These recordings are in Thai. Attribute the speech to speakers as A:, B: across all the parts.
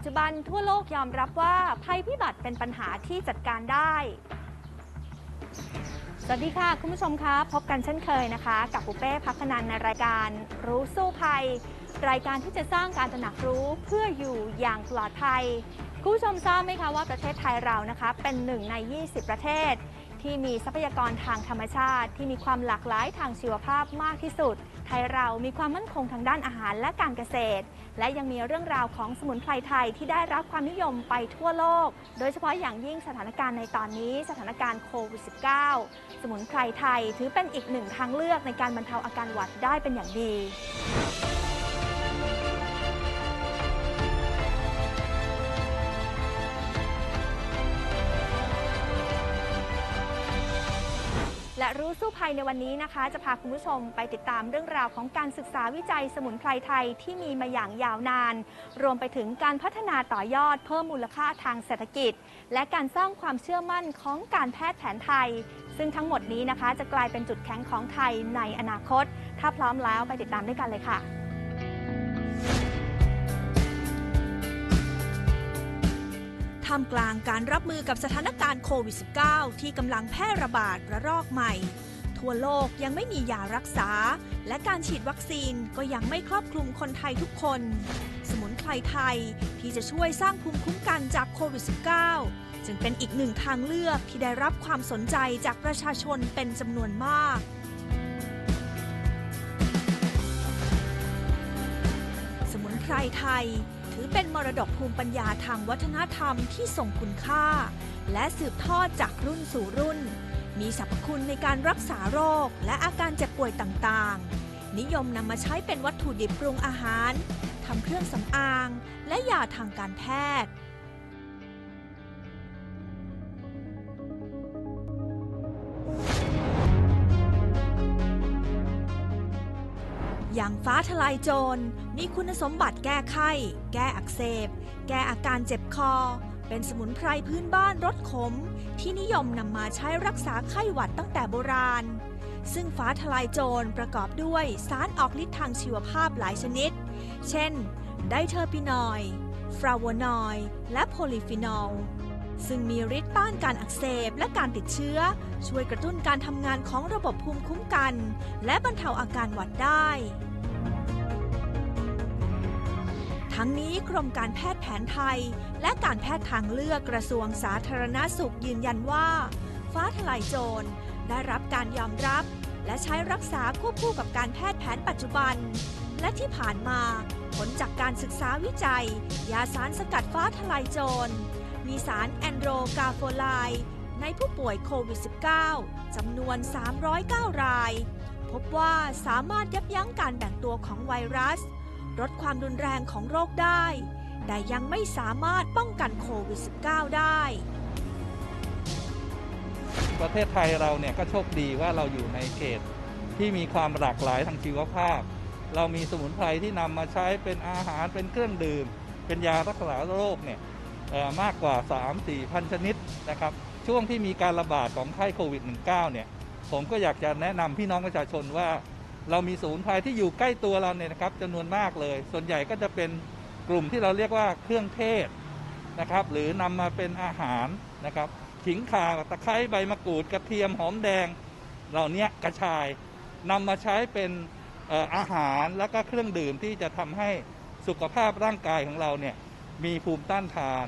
A: ปัจจุบันทั่วโลกยอมรับว่าภัยพิบัติเป็นปัญหาที่จัดการได้ สวัสดีค่ะคุณผู้ชมคะพบกันเช่นเคยนะคะ กับปุเป้พักนันในรายการรู้สู้ภัย รายการที่จะสร้างการตระหนักรู้เพื่ออยู่อย่างปลอดภัย คุณผู้ชมทราบไหมคะว่าประเทศไทยเรานะคะ เป็นหนึ่งใน 20 ประเทศ ที่มีทรัพยากรทางธรรมชาติ ที่มีความหลากหลายทางชีวภาพมากที่สุด ไทยเรามีความมั่นคงทางด้านอาหารและการเกษตร และยังมีเรื่องราวของสมุนไพรไทยที่ได้รับความนิยมไปทั่วโลก โดยเฉพาะอย่างยิ่งสถานการณ์ในตอนนี้สถานการณ์โควิด -19 สมุนไพรไทยถือเป็นอีกหนึ่งทางเลือกในการบรรเทาอาการหวัดได้เป็นอย่างดี และรู้สู้ภัยในวันนี้นะคะ จะพาคุณผู้ชมไปติดตามเรื่องราวของการศึกษาวิจัยสมุนไพรไทยที่มีมาอย่างยาวนาน รวมไปถึงการพัฒนาต่อยอดเพิ่มมูลค่าทางเศรษฐกิจ และการสร้างความเชื่อมั่นของการแพทย์แผนไทย ซึ่งทั้งหมดนี้นะคะ จะกลายเป็นจุดแข็งของไทยในอนาคต ถ้าพร้อมแล้วไปติดตามด้วยกันเลยค่ะ
B: ท่ามกลางการรับมือกับสถานการณ์โควิด -19 ที่กำลังแพร่ระบาดระลอกใหม่ ทั่วโลกยังไม่มียารักษา และการฉีดวัคซีนก็ยังไม่ครอบคลุมคนไทยทุกคน สมุนไพรไทยที่จะช่วยสร้างภูมิคุ้มกันจากโควิด -19 จึงเป็นอีกหนึ่งทางเลือกที่ได้รับความสนใจจากประชาชนเป็นจำนวนมากสมุนไพรไทย เป็นมรดกภูมิปัญญาทางวัฒนธรรมที่ทรงคุณค่า และสืบทอดจากรุ่นสู่รุ่น มีสรรพคุณในการรักษาโรคและอาการเจ็บป่วยต่างๆ นิยมนำมาใช้เป็นวัตถุดิบปรุงอาหารทำเครื่องสำอาง และยาทางการแพทย์ อย่างฟ้าทลายโจรมีคุณสมบัติแก้ไข้ แก้อักเสบ แก้อาการเจ็บคอ เป็นสมุนไพรพื้นบ้านรสขม ที่นิยมนำมาใช้รักษาไข้หวัดตั้งแต่โบราณ ซึ่งฟ้าทลายโจรประกอบด้วยสารออกฤทธิ์ทางชีวภาพหลายชนิด เช่น ไดเทอร์ปินอยด์ฟลาวนอยด์และโพลีฟีนอลซึ่งมีฤทธิ์ต้านการอักเสบและการติดเชื้อ ช่วยกระตุ้นการทำงานของระบบภูมิคุ้มกัน และบรรเทาอาการหวัดได้ ทั้งนี้กรมการแพทย์แผนไทย และการแพทย์ทางเลือกกระทรวงสาธารณาสุขยืนยันว่า ฟ้าทลายโจรได้รับการยอมรับ และใช้รักษาควบคู่กับการแพทย์แผนปัจจุบัน และที่ผ่านมาผลจากการศึกษาวิจัย ยาสารสกัดฟ้าทลายโจร มีสารแอนโดรกาโฟไลในผู้ป่วยโควิด -19 จำนวน 309 ราย พบว่าสามารถยับยั้งการแบ่งตัวของไวรัส ลดความรุนแรงของโรคได้ แต่ยังไม่สามารถป้องกันโควิด -19 ได้
C: ประเทศไทยเราเนี่ยก็โชคดีว่าเราอยู่ในเขตที่มีความหลากหลายทางชีวภาพ เรามีสมุนไพรที่นำมาใช้เป็นอาหารเป็นเครื่องดื่ม เป็นยารักษาโรคเนี่ยมากกว่า 3-4พันชนิดนะครับ ช่วงที่มีการระบาดของไข้โควิด -19 เนี่ย ผมก็อยากจะแนะนำพี่น้องประชาชนว่า เรามีสมุนไพรที่อยู่ใกล้ตัวเราเนี่ยนะครับจำนวนมากเลย ส่วนใหญ่ก็จะเป็นกลุ่มที่เราเรียกว่าเครื่องเทศนะครับ หรือนำมาเป็นอาหารนะครับขิงข่าตะไคร้ใบมะกรูดกระเทียมหอมแดง เหล่านี้กระชายนำมาใช้เป็นอาหารแล้วก็เครื่องดื่มที่จะทำให้สุขภาพร่างกายของเราเนี่ยมีภูมิต้านทาน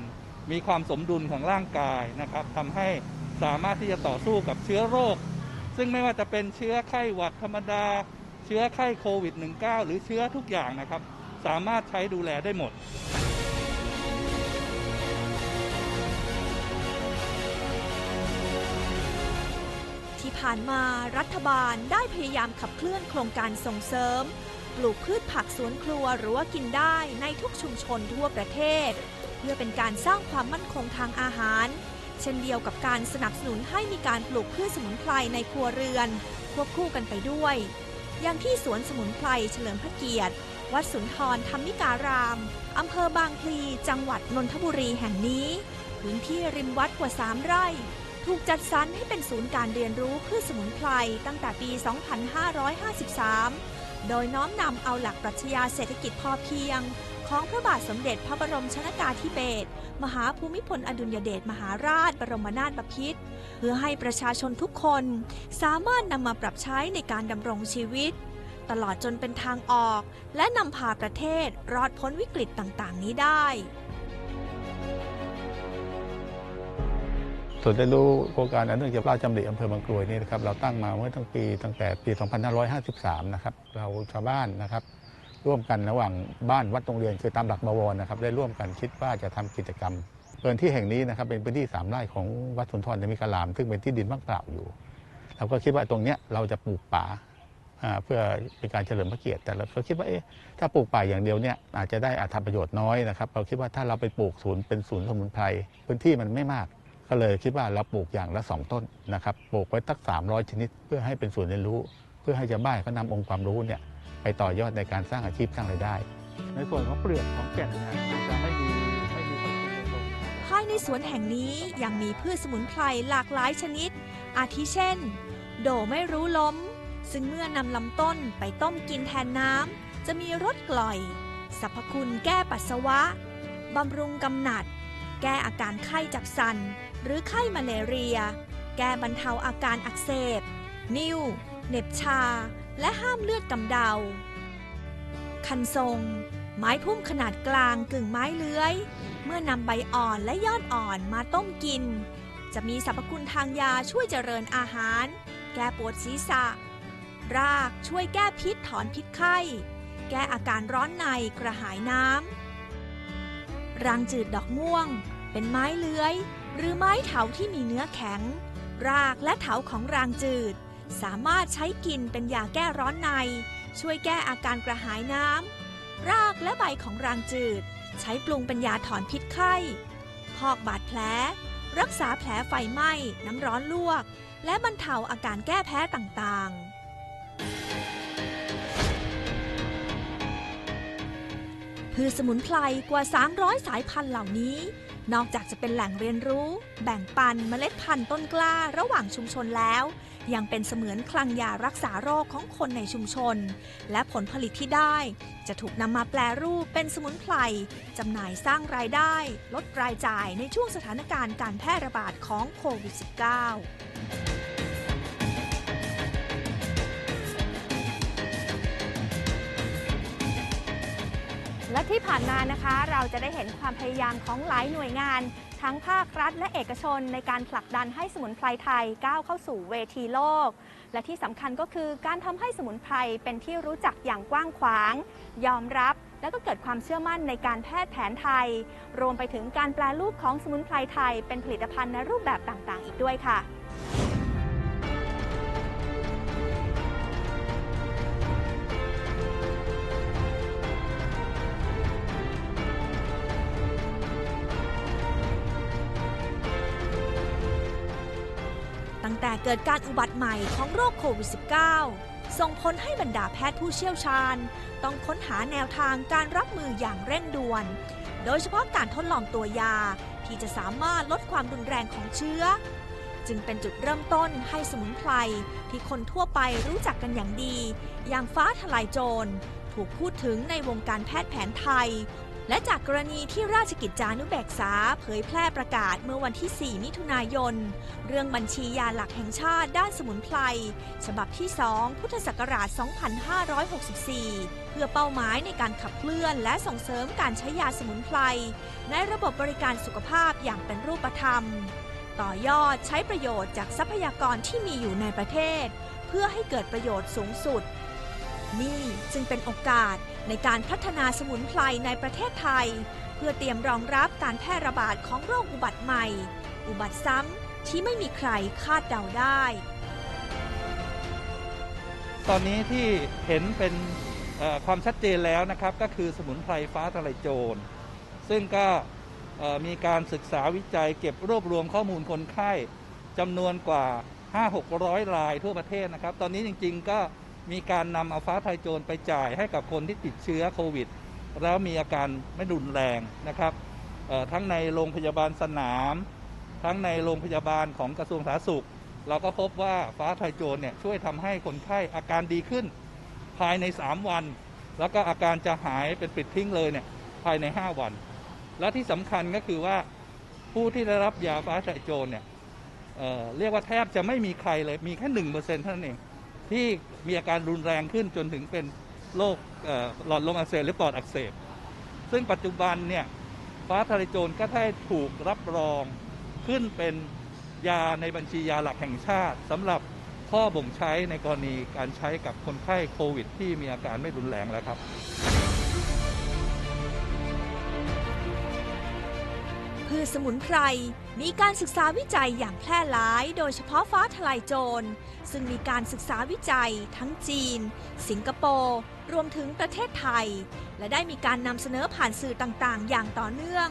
C: มีความสมดุลของร่างกายนะครับทำให้สามารถที่จะต่อสู้กับเชื้อโรค ซึ่งไม่ว่าจะเป็นเชื้อไข้หวัดธรรมดา เชื้อไข้โควิด -19 หรือเชื้อทุกอย่างนะครับ สามารถใช้ดูแลได้หมด
B: ที่ผ่านมารัฐบาลได้พยายามขับเคลื่อนโครงการส่งเสริม ปลูกพืชผักสวนครัวหรือว่ากินได้ในทุกชุมชนทั่วประเทศ เพื่อเป็นการสร้างความมั่นคงทางอาหาร เช่นเดียวกับการสนับสนุนให้มีการปลูกพืชสมุนไพรในครัวเรือนควบคู่กันไปด้วย อย่างที่สวนสมุนไพรเฉลิมพระเกียรติ วัดสุนทรธรรมิการาม อำเภอบางพลี จังหวัดนนทบุรีแห่งนี้ พื้นที่ริมวัดกว่า 3 ไร่ ถูกจัดสรรให้เป็นศูนย์การเรียนรู้พืชสมุนไพรตั้งแต่ปี 2553 โดยน้อมนำเอาหลักปรัชญาเศรษฐกิจพอเพียง ของพระบาทสมเด็จพระบรมชนากาธิเบศรมหาภูมิพลอดุลยเดชมหาราช บรมนาถบพิตรเพื่อให้ประชาชนทุกคน สามารถนำมาปรับใช้ในการดำรงชีวิต ตลอดจนเป็นทางออก และนำพาประเทศรอดพ้นวิกฤตต่างๆ นี้ได้
D: ส่วนย์เรียนรู้โครงการอันเนื่องจากพระราชดำริอำเภอบางกรวยนี่นะครับเราตั้งมาเมื่อตั้งปีตั้งแต่ปี 2553 นะครับเราชาวบ้านนะครับ ร่วมกันระหว่างบ้านวัดโรงเรียนคือตามหลักบวรนะครับได้ร่วมกันคิดว่าจะทำกิจกรรมพื้นที่แห่งนี้นะครับเป็นพื้นที่สามไร่ของวัดสุนทรในมิกลาม ซึ่งเป็นที่ดินว่างเปล่าอยู่ เราก็คิดว่าตรงเนี้ยเราจะปลูกป่าเพื่อเป็นการเฉลิมพระเกียรติ แต่เราก็คิดว่าเอ๊ะถ้าปลูกป่าอย่างเดียวเนี่ยอาจจะได้อาทำประโยชน์น้อยนะครับเราคิดว่าถ้าเราไปปลูกศูนย์เป็นศูนย์สมุนไพรพื้นที่มันไม่มาก ก็เลยคิดว่าเราปลูกอย่างละสองต้นนะครับปลูกไว้ตั้ง300 ชนิด เพื่อให้เป็นส่วนย์เรียนรู้ เพื่อให้ชาวบ้านเขานำองค์ความรู้เนี่ยไปต่อยอดในการสร้างอาชีพสร้างรายได้
C: ในส่วนของเปลือกของแก่นเนี่ยจะไม่มีไม่มีคุณโดยตรง
B: ภายในสวนแห่งนี้ยังมีพืชสมุนไพรหลากหลายชนิด อาทิเช่น โดไม่รู้ล้ม ซึ่งเมื่อนำลำต้นไปต้มกินแทนน้ำจะมีรสกล่อยสรรพคุณแก้ปัสสาวะบำรุงกำหนัด แก้อาการไข้จับสัน หรือไข้มาเลเรีย แก้บรรเทาอาการอักเสบ นิ่วเหน็บชา และห้ามเลือดกำเดา คันทรง ไม้พุ่มขนาดกลางกึ่งไม้เลื้อย เมื่อนำใบอ่อนและยอดอ่อนมาต้มกิน จะมีสรรพคุณทางยาช่วยเจริญอาหาร แก้ปวดศีรษะ รากช่วยแก้พิษถอนพิษไข้ แก้อาการร้อนในกระหายน้ำรางจืดดอกม่วง เป็นไม้เลื้อย หรือไม้เถาที่มีเนื้อแข็ง รากและเถาของรางจืด สามารถใช้กินเป็นยาแก้ร้อนใน ช่วยแก้อาการกระหายน้ำ รากและใบของรางจืด ใช้ปรุงเป็นยาถอนพิษไข้ พอกบาดแผล รักษาแผลไฟไหม้ น้ำร้อนลวก และบรรเทาอาการแก้แพ้ต่างๆพืชสมุนไพรกว่า 300 สายพันธุ์เหล่านี้ นอกจากจะเป็นแหล่งเรียนรู้ แบ่งปันเมล็ดพันธุ์ต้นกล้าระหว่างชุมชนแล้ว ยังเป็นเสมือนคลังยารักษาโรคของคนในชุมชน และผลผลิตที่ได้ จะถูกนำมาแปลรูปเป็นสมุนไพรจำหน่ายสร้างรายได้ ลดรายจ่ายในช่วงสถานการณ์การแพร่ระบาดของโควิด -19
A: และที่ผ่านมานะคะ เราจะได้เห็นความพยายามของหลายหน่วยงาน ทั้งภาครัฐและเอกชนในการผลักดันให้สมุนไพรไทยก้าวเข้าสู่เวทีโลก และที่สำคัญก็คือการทำให้สมุนไพรเป็นที่รู้จักอย่างกว้างขวาง ยอมรับและก็เกิดความเชื่อมั่นในการแพทย์แผนไทย รวมไปถึงการแปลรูปของสมุนไพรไทย เป็นผลิตภัณฑ์ในรูปแบบต่างๆ อีกด้วยค่ะ
B: แต่เกิดการอุบัติใหม่ของโรคโควิด -19 ส่งผลให้บรรดาแพทย์ผู้เชี่ยวชาญ ต้องค้นหาแนวทางการรับมืออย่างเร่งด่วน โดยเฉพาะการทดลองตัวยา ที่จะสามารถลดความรุนแรงของเชื้อ จึงเป็นจุดเริ่มต้นให้สมุนไพรที่คนทั่วไปรู้จักกันอย่างดี อย่างฟ้าทลายโจร ถูกพูดถึงในวงการแพทย์แผนไทย และจากกรณีที่ราชกิจจานุเบกษาเผยแพร่ประกาศเมื่อวันที่ 4 มิถุนายน เรื่องบัญชียาหลักแห่งชาติด้านสมุนไพรฉบับที่ 2 พุทธศักราช 2564 เพื่อเป้าหมายในการขับเคลื่อนและส่งเสริมการใช้ยาสมุนไพรในระบบบริการสุขภาพอย่างเป็นรูปธรรม ต่อยอดใช้ประโยชน์จากทรัพยากรที่มีอยู่ในประเทศ เพื่อให้เกิดประโยชน์สูงสุด นี่จึงเป็นโอกาสในการพัฒนาสมุนไพรในประเทศไทย เพื่อเตรียมรองรับการแพร่ระบาดของโรคอุบัติใหม่ อุบัติซ้ำที่ไม่มีใครคาดเดาได้
C: ตอนนี้ที่เห็นเป็นความชัดเจนแล้วนะครับก็คือสมุนไพรฟ้าทะลายโจร ซึ่งก็มีการศึกษาวิจัยเก็บรวบรวมข้อมูลคนไข้จำนวนกว่า 5-600 รายทั่วประเทศนะครับ ตอนนี้จริง ๆ ก็ มีการนำเอาฟ้าทยโจรไปจ่ายให้กับคนที่ติดเชื้อโควิด แล้วมีอาการไม่รุนแรงนะครับทั้งในโรงพยาบาลสนาม ทั้งในโรงพยาบาลของกระทรวงสาธารณสุข เราก็พบว่าฟ้าไทยโจรเนี่ยช่วยทำให้คนไข้อาการดีขึ้น ภายใน 3 วัน แล้วก็อาการจะหายเป็นปิดทิ้งเลยเนี่ยภายใน 5 วัน และที่สำคัญก็คือว่าผู้ที่ได้รับยาฟ้าไทยโจรเนี่ยเเรียกว่าแทบจะไม่มีใครเลยมีแค่หนึ่งเปอร์เซ็นต์เท่านั้นเอง ที่มีอาการรุนแรงขึ้นจนถึงเป็นโรคหลอดลมอักเสบหรือปอดอักเสบ ซึ่งปัจจุบันเนี่ยฟ้าทะลายโจรก็ได้ถูกรับรองขึ้นเป็นยาในบัญชียาหลักแห่งชาติสำหรับข้อบ่งใช้ในกรณีการใช้กับคนไข้โควิด ที่มีอาการไม่รุนแรงแล้วครับ
B: พืชสมุนไพร มีการศึกษาวิจัยอย่างแพร่หลาย โดยเฉพาะฟ้าทลายโจร ซึ่งมีการศึกษาวิจัยทั้งจีน สิงคโปร์ รวมถึงประเทศไทย และได้มีการนำเสนอผ่านสื่อต่างๆ อย่างต่อเนื่อง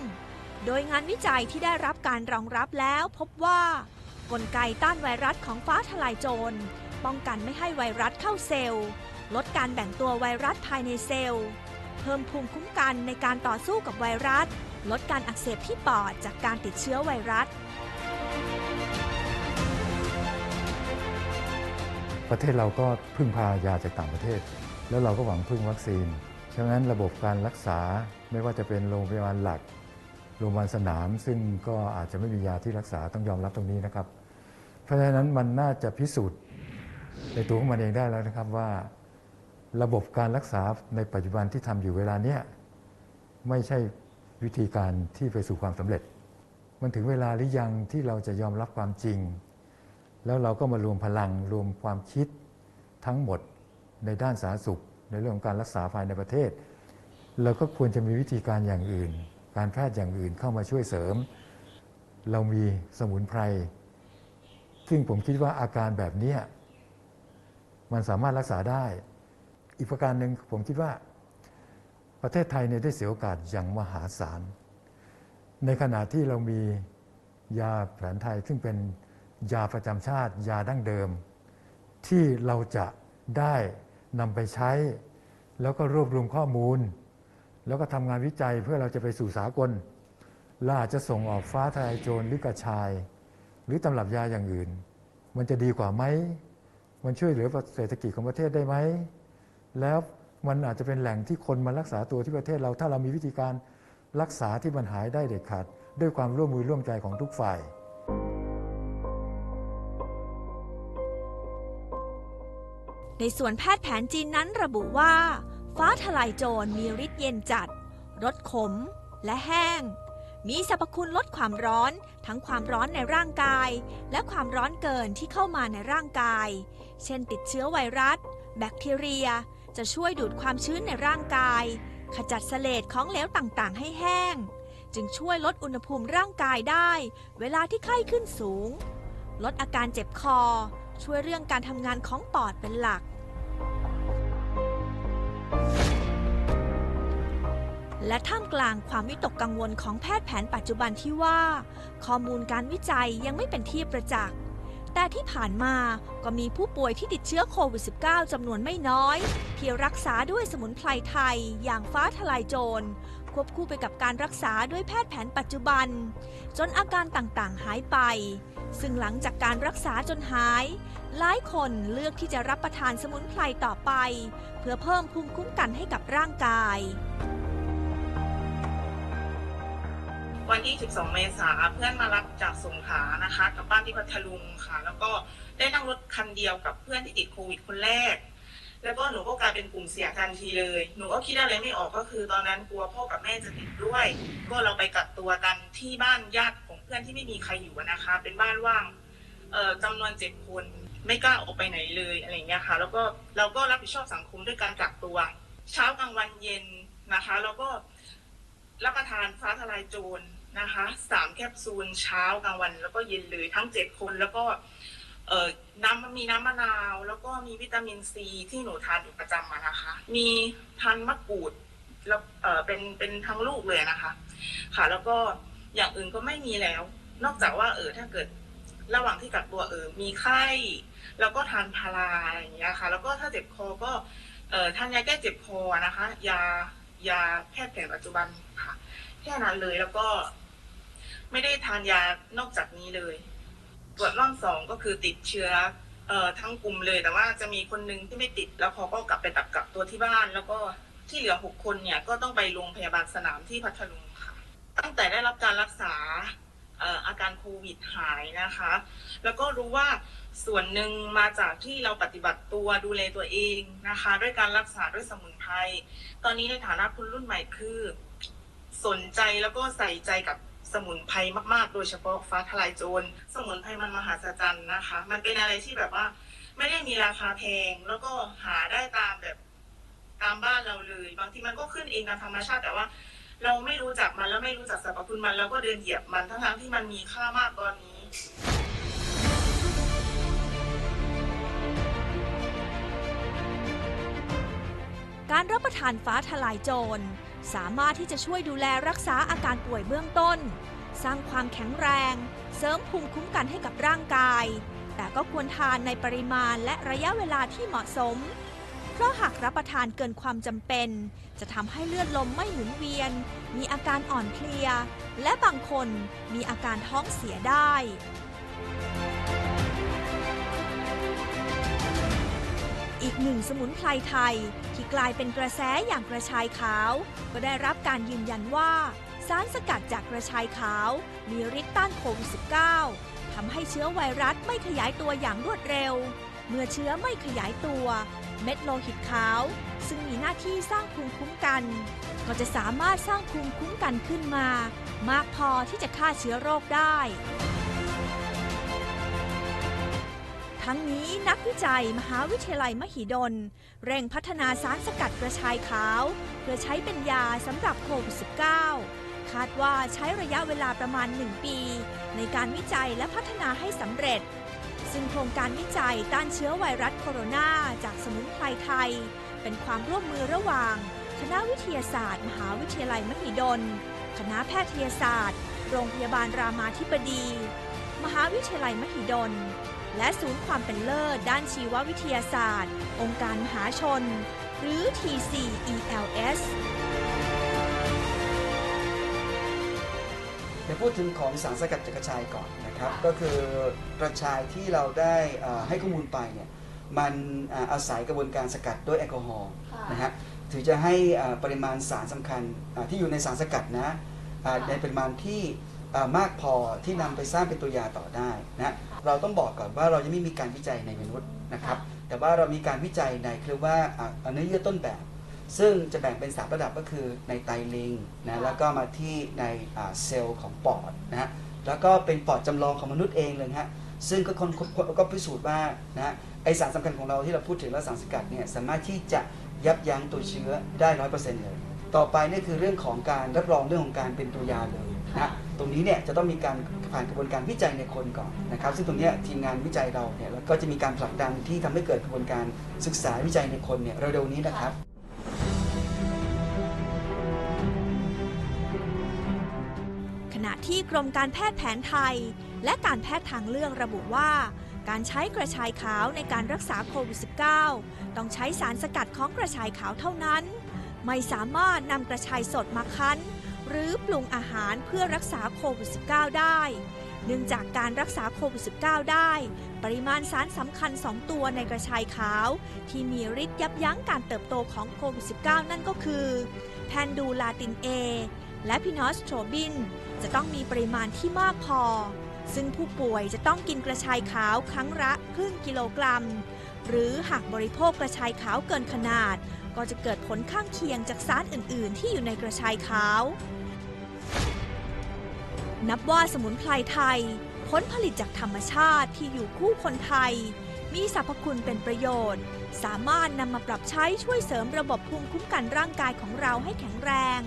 B: โดยงานวิจัยที่ได้รับการรองรับแล้วพบว่ากลไกต้านไวรัสของฟ้าทลายโจร ป้องกันไม่ให้ไวรัสเข้าเซลล์ ลดการแบ่งตัวไวรัสภายในเซลล์ เพิ่มภูมิคุ้มกันในการต่อสู้กับไวรัส ลดการอักเสบที่ปอดจากการติดเชื้อไวรัส
E: ประเทศเราก็พึ่งพายาจากต่างประเทศ แล้วเราก็หวังพึ่งวัคซีน ฉะนั้นระบบการรักษาไม่ว่าจะเป็นโรงพยาบาลหลัก โรงพยาบาลสนาม ซึ่งก็อาจจะไม่มียาที่รักษาต้องยอมรับตรงนี้นะครับ เพราะฉะนั้นมันน่าจะพิสูจน์ในตัวของมันเองได้แล้วนะครับว่าระบบการรักษาในปัจจุบันที่ทำอยู่เวลาเนี้ยไม่ใช่ วิธีการที่ไปสู่ความสำเร็จ มันถึงเวลาหรือยังที่เราจะยอมรับความจริง แล้วเราก็มารวมพลังรวมความคิดทั้งหมดในด้านสาธารณสุข ในเรื่องของการรักษาภายในประเทศ เราก็ควรจะมีวิธีการอย่างอื่น การแพทย์อย่างอื่นเข้ามาช่วยเสริม เรามีสมุนไพรซึ่งผมคิดว่าอาการแบบนี้มันสามารถรักษาได้ อีกประการหนึ่งผมคิดว่า ประเทศไทยเนี่ยได้เสียโอกาสอย่างมหาศาล ในขณะที่เรามียาแผนไทยซึ่งเป็นยาประจำชาติ ยาดั้งเดิม ที่เราจะได้นำไปใช้ แล้วก็รวบรวมข้อมูล แล้วก็ทำงานวิจัยเพื่อเราจะไปสู่สากลเราอาจจะส่งออกฟ้าทลายโจรหรือกระชาย หรือตำรับยาอย่างอื่น มันจะดีกว่าไหม มันช่วยเหลือเศรษฐกิจของประเทศได้ไหม แล้ว มันอาจจะเป็นแหล่งที่คนมารักษาตัวที่ประเทศเรา ถ้าเรามีวิธีการรักษาที่มันหายได้เด็ดขาด ด้วยความร่วมมือร่วมใจของทุกฝ่าย
B: ในส่วนแพทย์แผนจีนนั้นระบุว่า ฟ้าทลายโจรมีฤทธิ์เย็นจัด รสขมและแห้ง มีสรรพคุณลดความร้อน ทั้งความร้อนในร่างกาย และความร้อนเกินที่เข้ามาในร่างกาย เช่นติดเชื้อไวรัส แบคทีเรีย จะช่วยดูดความชื้นในร่างกาย ขจัดเสลดของเหลวต่างๆ ให้แห้ง จึงช่วยลดอุณหภูมิร่างกายได้ เวลาที่ไข้ขึ้นสูง ลดอาการเจ็บคอ ช่วยเรื่องการทำงานของปอดเป็นหลัก และท่ามกลางความวิตกกังวลของแพทย์แผนปัจจุบันที่ว่า ข้อมูลการวิจัยยังไม่เป็นที่ประจักษ์ แต่ที่ผ่านมาก็มีผู้ป่วยที่ติดเชื้อโควิด -19 จำนวนไม่น้อย ที่รักษาด้วยสมุนไพรไทย อย่างฟ้าทลายโจร ควบคู่ไปกับการรักษาด้วยแพทย์แผนปัจจุบัน จนอาการต่างๆหายไป ซึ่งหลังจากการรักษาจนหาย หลายคนเลือกที่จะรับประทานสมุนไพรต่อไป เพื่อเพิ่มภูมิคุ้มกันให้กับร่างกาย
F: วันที่ 12 เมษาเพื่อนมารับจากสงขลานะคะกลับบ้านที่พัทลุงค่ะ แล้วก็ได้นั่งรถคันเดียวกับเพื่อนที่ติดโควิดคนแรก แล้วก็หนูก็กลายเป็นกลุ่มเสี่ยงทันทีเลย หนูก็คิดอะไรไม่ออกก็คือตอนนั้นกลัวพ่อกับแม่จะติดด้วย ก็เราไปกักตัวกันที่บ้านญาติของเพื่อนที่ไม่มีใครอยู่นะคะ เป็นบ้านว่างเอ่อจำนวนเจ็ดคนไม่กล้าออกไปไหนเลยอะไรเงี้ยค่ะ แล้วก็เราก็รับผิดชอบสังคมด้วยการกักตัว เช้ากลางวันเย็นนะคะ แล้วก็รับประทานฟ้าทลายโจร นะคะสามแคปซูลเช้ากลางวัน แล้วก็เย็นเลยทั้งเจ็ดคนแล้วก็เอ่อน้ำมีน้ำมะนาว แล้วก็มีวิตามินซีที่หนูทานอยู่ประจำมานะคะ มีพันมะกรูดแล้วเอ่อเป็นเป็นทั้งลูกเลยนะคะ ค่ะ แล้วก็อย่างอื่นก็ไม่มีแล้ว นอกจากว่าเออถ้าเกิดระหว่างที่กักตัวเออมีไข้ แล้วก็ทานพาราอะไรอย่างเงี้ยค่ะ แล้วก็ถ้าเจ็บคอก็เอ่อทานยาแก้เจ็บคอนะคะ ยายาแพทย์แผนปัจจุบันค่ะ แค่นั้นเลยแล้วก็ ไม่ได้ทานยานอกจากนี้เลย ตรวจรอบสองก็คือติดเชื้อเอ่อทั้งกลุ่มเลย แต่ว่าจะมีคนหนึงที่ไม่ติด แล้วเขาก็กลับไปตักกักตัวที่บ้าน แล้วก็ที่เหลือหกคนเนี่ย ก็ต้องไปโรงพยาบาลสนามที่พัทลุงค่ะ ตั้งแต่ได้รับการรักษาเอ่ออาการโควิดหายนะคะ แล้วก็รู้ว่าส่วนหนึ่งมาจากที่เราปฏิบัติตัวดูแลตัวเองนะคะ ด้วยการรักษาด้วยสมุนไพร ตอนนี้ในฐานะคนรุ่นใหม่คือ สนใจแล้วก็ใส่ใจกับสมุนไพรมาก ๆ โดยเฉพาะฟ้าทลายโจร สมุนไพรมันมหัศจรรย์นะคะ มันเป็นอะไรที่แบบว่า ไม่ได้มีราคาแพง แล้วก็หาได้ตามแบบตามบ้านเราเลย บางทีมันก็ขึ้นเองตามธรรมชาติแต่ว่า เราไม่รู้จักมันแล้วไม่รู้จักสรรพคุณมันเราก็เดินเหยียบมันทั้งๆที่มันมีค่ามากตอนนี้
B: การรับประทานฟ้าทลายโจร สามารถที่จะช่วยดูแลรักษาอาการป่วยเบื้องต้น สร้างความแข็งแรง เสริมภูมิคุ้มกันให้กับร่างกาย แต่ก็ควรทานในปริมาณและระยะเวลาที่เหมาะสม เพราะหากรับประทานเกินความจำเป็น จะทำให้เลือดลมไม่หมุนเวียน มีอาการอ่อนเพลีย และบางคนมีอาการท้องเสียได้ อีกหนึ่งสมุนไพรไทย ที่กลายเป็นกระแสอย่างกระชายขาว ก็ได้รับการยืนยันว่าสารสกัดจากกระชายขาว มีฤทธิ์ต้านโควิด -19 ทำให้เชื้อไวรัสไม่ขยายตัวอย่างรวดเร็ว เมื่อเชื้อไม่ขยายตัว เม็ดโลหิตขาว ซึ่งมีหน้าที่สร้างภูมิคุ้มกัน ก็จะสามารถสร้างภูมิคุ้มกันขึ้นมา มากพอที่จะฆ่าเชื้อโรคได้ ทั้งนี้นักวิจัยมหาวิทยาลัยมหิดล เร่งพัฒนาสารสกัดกระชายขาว เพื่อใช้เป็นยาสำหรับโควิด -19 คาดว่าใช้ระยะเวลาประมาณ 1 ปี ในการวิจัยและพัฒนาให้สำเร็จ ซึ่งโครงการวิจัยต้านเชื้อไวรัสโคโรนาจากสมุนไพรไทย เป็นความร่วมมือระหว่าง คณะวิทยาศาสตร์ มหาวิทยาลัยมหิดล คณะแพทยศาสตร์ โรงพยาบาลรามาธิบดี มหาวิทยาลัยมหิดล และศูนย์ความเป็นเลิศด้านชีววิทยาศาสตร์ องค์การมหาชน หรือ TCELS
G: เดี๋ยวพูดถึงของสารสกัดจากกระชายก่อนนะครับ ก็คือกระชายที่เราได้ให้ข้อมูลไปเนี่ยมันอาศัยกระบวนการสกัดด้วยแอลกอฮอล์นะฮะถือจะให้ปริมาณสารสำคัญที่อยู่ในสารสกัดนะในปริมาณที่มากพอที่นำไปสร้างเป็นตัวยาต่อได้นะ เราต้องบอกก่อนว่าเรายังไม่มีการวิจัยในมนุษย์นะครับ แต่ว่าเรามีการวิจัยในเรียกว่าอ่าเนื้อเยื่อต้นแบบ ซึ่งจะแบ่งเป็น 3 ระดับก็คือในไตลิงนะแล้วก็มาที่ในเซลล์ของปอดนะฮะแล้วก็เป็นปอดจำลองของมนุษย์เองเลยฮะซึ่งก็คนคนก็พิสูจน์ว่านะไอสารสำคัญของเราที่เราพูดถึงและสารสกัดเนี่ยสามารถที่จะยับยั้งตัวเชื้อได้ร้อยเปอร์เซ็นต์เลยต่อไปนี่คือเรื่องของการรับรองเรื่องของการเป็นตัวยาเลยนะตรงนี้เนี่ยจะต้องมีการ ผ่านกระบวนการวิจัยในคนก่อนนะครับ ซึ่งตรงนี้ทีมงานวิจัยเราเนี่ยแล้วก็จะมีการผลักดันที่ทำให้เกิดกระบวนการศึกษาวิจัยในคนเนี่ยเร็วๆนี้นะครับ
B: ขณะที่กรมการแพทย์แผนไทย และการแพทย์ทางเลือกระบุว่า การใช้กระชายขาวในการรักษาโควิด -19 ต้องใช้สารสกัดของกระชายขาวเท่านั้น ไม่สามารถนำกระชายสดมาคั้น หรือปรุงอาหารเพื่อรักษาโควิด -19 ได้ เนื่องจากการรักษาโควิด -19 ได้ ปริมาณสารสำคัญ 2 ตัวในกระชายขาว ที่มีฤทธิ์ยับยั้งการเติบโตของโควิด -19 นั่นก็คือแพนดูลาตินเอและพินอสโทรบิน จะต้องมีปริมาณที่มากพอ ซึ่งผู้ป่วยจะต้องกินกระชายขาวครั้งละครึ่งกิโลกรัม หรือหากบริโภคกระชายขาวเกินขนาด ก็จะเกิดผลข้างเคียงจากสารอื่น ๆ ที่อยู่ในกระชายขาว นับว่าสมุนไพรไทย ผลผลิตจากธรรมชาติที่อยู่คู่คนไทย มีสรรพคุณเป็นประโยชน์ สามารถนำมาปรับใช้ช่วยเสริมระบบภูมิคุ้มกันร่างกายของเราให้แข็งแรง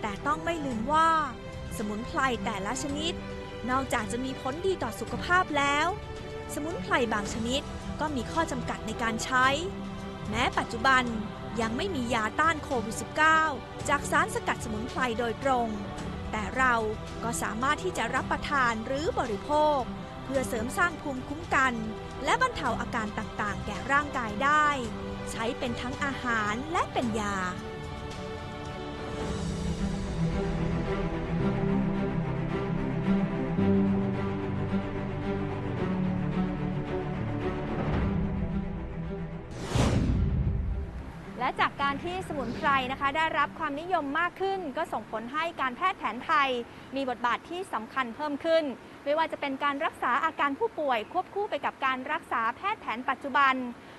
B: แต่ต้องไม่ลืมว่า สมุนไพรแต่ละชนิด นอกจากจะมีผลดีต่อสุขภาพแล้ว สมุนไพรบางชนิดก็มีข้อจำกัดในการใช้ แม้ปัจจุบันยังไม่มียาต้านโควิด -19 จากสารสกัดสมุนไพรโดยตรง แต่เราก็สามารถที่จะรับประทานหรือบริโภค เพื่อเสริมสร้างภูมิคุ้มกัน และบรรเทาอาการต่างๆ แก่ร่างกายได้ ใช้เป็นทั้งอาหารและเป็นยา
A: มุนไพรนะคะ ได้รับความนิยมมากขึ้น ก็ส่งผลให้การแพทย์แผนไทย มีบทบาทที่สำคัญเพิ่มขึ้น ไม่ว่าจะเป็นการรักษาอาการผู้ป่วย ควบคู่ไปกับการรักษาแพทย์แผนปัจจุบัน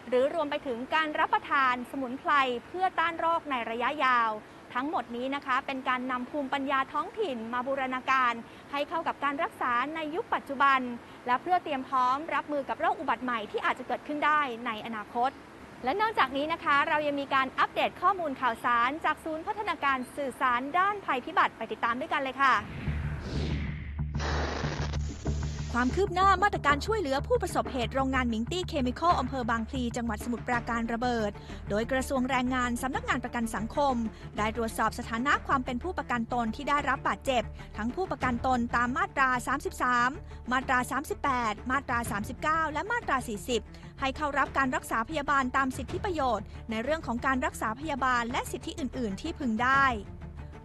A: หรือรวมไปถึงการรับประทานสมุนไพรเพื่อต้านโรคในระยะยาวทั้งหมดนี้นะคะเป็นการนำภูมิปัญญาท้องถิ่นมาบูรณาการ ให้เข้ากับการรักษาในยุคปัจจุบัน และเพื่อเตรียมพร้อมรับมือกับโรคอุบัติใหม่ที่อาจจะเกิดขึ้นได้ในอนาคต และนอกจากนี้นะคะ เรายังมีการอัปเดตข้อมูลข่าวสาร จากศูนย์พัฒนาการสื่อสารด้านภัยพิบัติไปติดตามด้วยกันเลยค่ะ
B: ความคืบหน้ามาตรการช่วยเหลือผู้ประสบเหตุโรงงานมิงตี้เคมีคอลอำเภอบางพลีจังหวัดสมุทรปราการระเบิด โดยกระทรวงแรงงานสำนักงานประกันสังคม ได้ตรวจสอบสถานะความเป็นผู้ประกันตนที่ได้รับบาดเจ็บ ทั้งผู้ประกันตนตามมาตรา 33 มาตรา 38 มาตรา 39 และมาตรา 40 ให้เข้ารับการรักษาพยาบาลตามสิทธิประโยชน์ ในเรื่องของการรักษาพยาบาลและสิทธิอื่น ๆ ที่พึงได้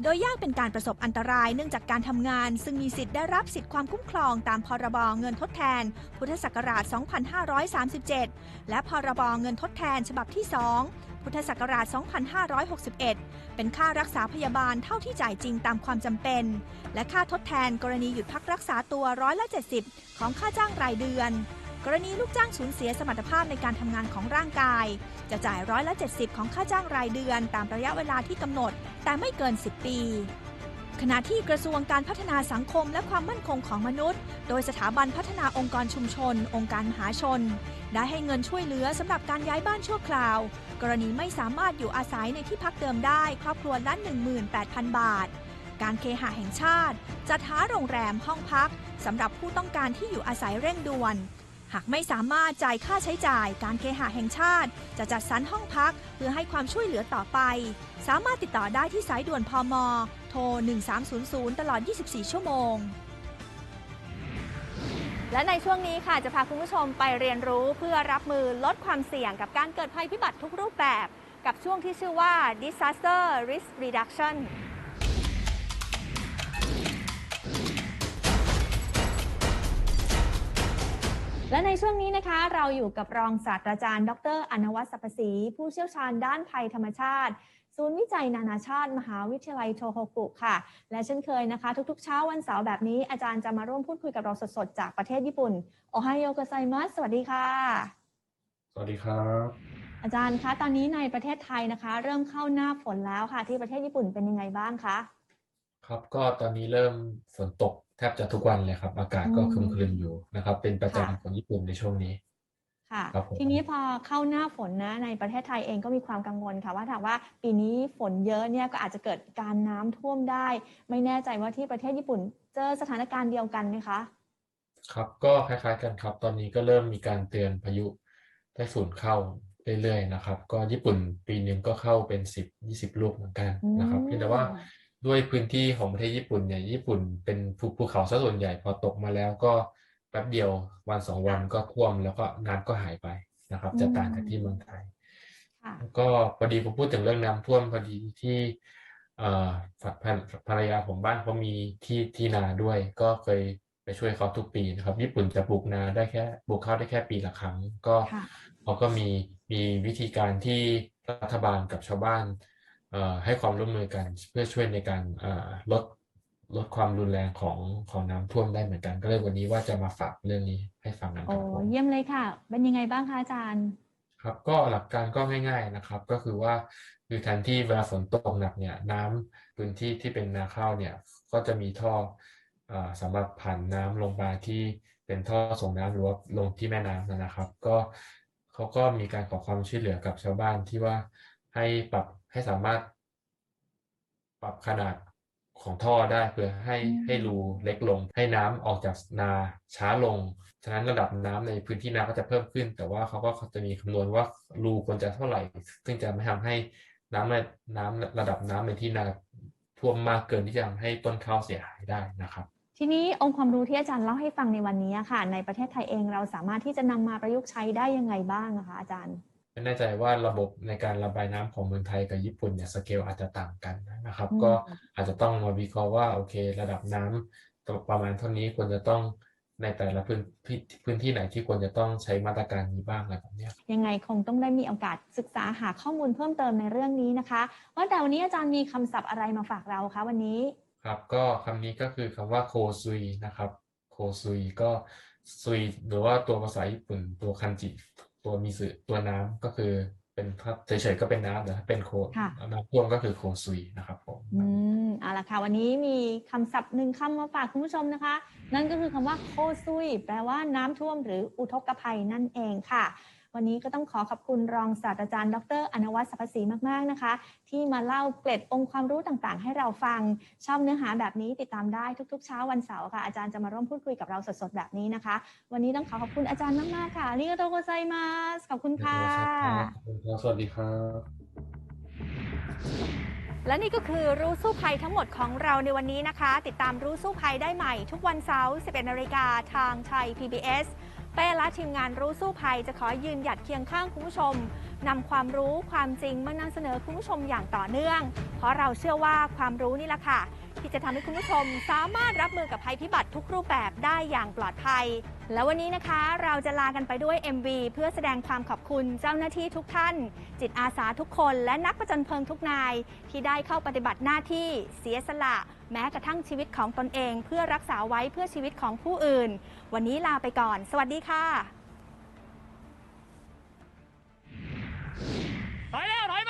B: โดยยากเป็นการประสบอันตรายเนื่องจากการทำงาน ซึ่งมีสิทธิ์ได้รับสิทธิ์ความคุ้มครองตามพรบเงินทดแทน พุทธศักราช 2537 และพรบเงินทดแทนฉบับที่ 2 พุทธศักราช 2561 เป็นค่ารักษาพยาบาลเท่าที่จ่ายจริงตามความจำเป็น และค่าทดแทนกรณีหยุดพักรักษาตัวร้อยละ 70 ของค่าจ้างรายเดือน กรณีลูกจ้างสูญเสียสมรรถภาพในการทำงานของร่างกาย จะจ่ายร้อยละ 70 ของค่าจ้างรายเดือนตามระยะเวลาที่กำหนด แต่ไม่เกิน 10 ปี ขณะที่กระทรวงการพัฒนาสังคมและความมั่นคงของมนุษย์ โดยสถาบันพัฒนาองค์กรชุมชน องค์การมหาชน ได้ให้เงินช่วยเหลือสำหรับการย้ายบ้านชั่วคราว กรณีไม่สามารถอยู่อาศัยในที่พักเดิมได้ ครอบครัวละ18,000 บาทการเคหะแห่งชาติจัดหาโรงแรมห้องพักสำหรับผู้ต้องการที่อยู่อาศัยเร่งด่วน หากไม่สามารถจ่ายค่าใช้จ่าย การเคหะแห่งชาติ จะจัดสรรห้องพักเพื่อให้ความช่วยเหลือต่อไป สามารถติดต่อได้ที่สายด่วนพม โทร 1300 ตลอด 24 ชั่วโมง
A: และในช่วงนี้ค่ะจะพาคุณผู้ชมไปเรียนรู้เพื่อรับมือลดความเสี่ยงกับการเกิดภัยพิบัติทุกรูปแบบ กับช่วงที่ชื่อว่า Disaster Risk Reduction และในช่วงนี้นะคะเราอยู่กับรองศาสตราจารย์ ดรอนวัตสรรพศรีผู้เชี่ยวชาญด้านภัยธรรมชาติ ศูนย์วิจัยนานาชาติ มหาวิทยาลัยโทโฮกุค่ะ และเช่นเคยนะคะ ทุกๆ เช้าวันเสาร์แบบนี้อาจารย์จะมาร่วมพูดคุยกับเราสดๆ จากประเทศญี่ปุ่น โอไฮโอ o ไซมัสสวัสดีค่ะ
H: สวัสดีครับ
A: อาจารย์คะตอนนี้ในประเทศไทยนะคะ เริ่มเข้าหน้าฝนแล้วค่ะ ที่ประเทศญี่ปุ่นเป็นยังไงบ้างคะ
H: ครับก็ตอนนี้เริ่มฝนตก แทบจะทุกวันเลยครับ อากาศก็
A: อืม
H: ครึมๆอยู่นะครับ เป็นประ
A: ค่ะ
H: จำของญี่ปุ่นในช่วงนี้
A: ค่ะ
H: ครับผม
A: ทีนี้พอเข้าหน้าฝนนะในประเทศไทยเองก็มีความกังวลค่ะว่าถ้าว่าปีนี้ฝนเยอะเนี่ยก็อาจจะเกิดการน้ำท่วมได้ ไม่แน่ใจว่าที่ประเทศญี่ปุ่นเจอสถานการณ์เดียวกันไหมคะ
H: ครับก็คล้ายๆกันครับ ตอนนี้ก็เริ่มมีการเตือนพายุไต้ฝุ่นเข้าเรื่อยๆนะครับ ก็ญี่ปุ่นปีหนึ่งก็เข้าเป็นสิบยี่สิบลูกเหมือนกันนะครับ
A: อืม
H: เพียงแต่ว่า ด้วยพื้นที่ของประเทศญี่ปุ่นเนี่ยญี่ปุ่นเป็นภูภูเขาซะส่วนใหญ่พอตกมาแล้วก็แป๊บเดียววันสองวันก็ท่วมแล้วก็น้ำก็หายไปนะครับ จะต่างจากที่เมืองไทย
A: ค่ะ
H: ก็พอดีผมพูดถึงเรื่องน้ำท่วมพอดีที่เอ่อภรภรภรรยาผมบ้านเขามีที่ที่นาด้วย ก็เคยไปช่วยเขาทุกปีนะครับ ญี่ปุ่นจะปลูกนาได้แค่ปลูกข้าวได้แค่ปีละครั้ง ก็
A: ค่ะ
H: เขาก็มีมีวิธีการที่รัฐบาลกับชาวบ้านเอ่อ ให้ความร่วมมือกันเพื่อช่วยในการเอ่อลดลดความรุนแรงของของน้ำท่วมได้เหมือนกัน ก็เลยวันนี้ว่าจะมาฝากเรื่องนี้ให้ฟังกันค
A: โอ้
H: รับผม
A: เยี่ยมเลยค่ะ เป็นยังไงบ้างคะอาจารย์
H: ครับก็หลักการก็ง่าย ๆนะครับ ก็คือว่าคือแทนที่เวลาฝนตกหนักเนี่ย น้ำพื้นที่ที่เป็นนาข้าวเนี่ย ก็จะมีท่อเอ่อสำหรับผ่านน้ำลงมาที่เป็นท่อส่งน้ำหรือว่าลงที่แม่น้ำนะครับ ก็เขาก็มีการขอความช่วยเหลือกับชาวบ้านที่ว่า ให้ปรับให้สามารถ ปรับขนาดของท่อได้เพื่อให้
A: อืม
H: ให้รูเล็กลง ให้น้ำออกจากนาช้าลง ฉะนั้นระดับน้ำในพื้นที่นาก็จะเพิ่มขึ้น แต่ว่าเขาก็จะมีคำนวณว่ารูควรจะเท่าไหร่ ซึ่งจะไม่ทำให้น้ำในน้ำระดับน้ำในที่นาท่วมมากเกินที่จะทำให้ต้นข้าวเสียหายได้นะครับ
A: ทีนี้องค์ความรู้ที่อาจารย์เล่าให้ฟังในวันนี้ค่ะ ในประเทศไทยเองเราสามารถที่จะนำมาประยุกต์ใช้ได้ยังไงบ้างอะคะอาจารย์
H: ไม่แน่ใจว่าระบบในการระบายน้ำของเมืองไทยกับญี่ปุ่นเนี่ยสเกลอาจจะต่างกันนะครับ
A: อืม
H: ก็อาจจะต้องมาวิเคราะห์ว่าโอเค ระดับน้ำประมาณเท่านี้ควรจะต้องในแต่ละพื้นที่พื้นที่ไหนที่ควรจะต้องใช้มาตรการนี้บ้างอะไรแบบเนี้ย
A: ยังไงคงต้องได้มีโอกาสศึกษาหาข้อมูลเพิ่มเติมในเรื่องนี้นะคะ ว่าแต่วันนี้อาจารย์มีคำศัพท์อะไรมาฝากเราคะวันนี้
H: ครับก็คำนี้ก็คือคำว่าโคซุยนะครับ โคซุยก็ซุยหรือว่าตัวภาษาญี่ปุ่นตัวคันจิ ตัวมีสื่อตัวน้ำก็คือเป็นครับเฉยๆก็เป็นน้ำแต่ถ้าเป็นโค
A: ค่ะ
H: น้ำท่วมก็คือโคซุยนะครับผม
A: อืมเอาละค่ะ วันนี้มีคำศัพท์หนึ่งคำมาฝากคุณผู้ชมนะคะ นั่นก็คือคำว่าโคซุย แปลว่าน้ำท่วมหรืออุทกภัยนั่นเองค่ะ วันนี้ก็ต้องขอขอบคุณรองศาสตราจารย์ ดร อนวัตสรรพศรีมากๆนะคะ ที่มาเล่าเกร็ดองค์ความรู้ต่างๆ ให้เราฟัง ชอบเนื้อหาแบบนี้ติดตามได้ทุกๆ เช้าวันเสาร์ค่ะ อาจารย์จะมาร่วมพูดคุยกับเราสดๆ แบบนี้นะคะ วันนี้ต้องขอขอบคุณอาจารย์มากๆค่ะอาริโกโตโกไซมาสขอบคุณค่ะ
H: ขอบคุณครับสวัสดีครับ
A: และนี่ก็คือรู้สู้ภัยทั้งหมดของเราในวันนี้นะคะ ติดตามรู้สู้ภัยได้ใหม่ทุกวันเสาร์ 11 นาฬิกาทางไทย PBS เป้และทีมงานรู้สู้ภัยจะขอยืนหยัดเคียงข้างคุณผู้ชมนำความรู้ความจริงมานำเสนอคุณผู้ชมอย่างต่อเนื่อง เพราะเราเชื่อว่าความรู้นี่แหละค่ะ ที่จะทำให้คุณผู้ชมสามารถรับมือกับภัยพิบัติทุกรูปแบบได้อย่างปลอดภัย แล้ววันนี้นะคะเราจะลากันไปด้วย MV เพื่อแสดงความขอบคุณเจ้าหน้าที่ทุกท่าน จิตอาสาทุกคนและนักประจนเพลิงทุกนาย ที่ได้เข้าปฏิบัติหน้าที่เสียสละ แม้กระทั่งชีวิตของตนเอง เพื่อรักษาไว้เพื่อชีวิตของผู้อื่น วันนี้ลาไปก่อน สวัสดีค่ะ
C: ถอยแล้วถอยมา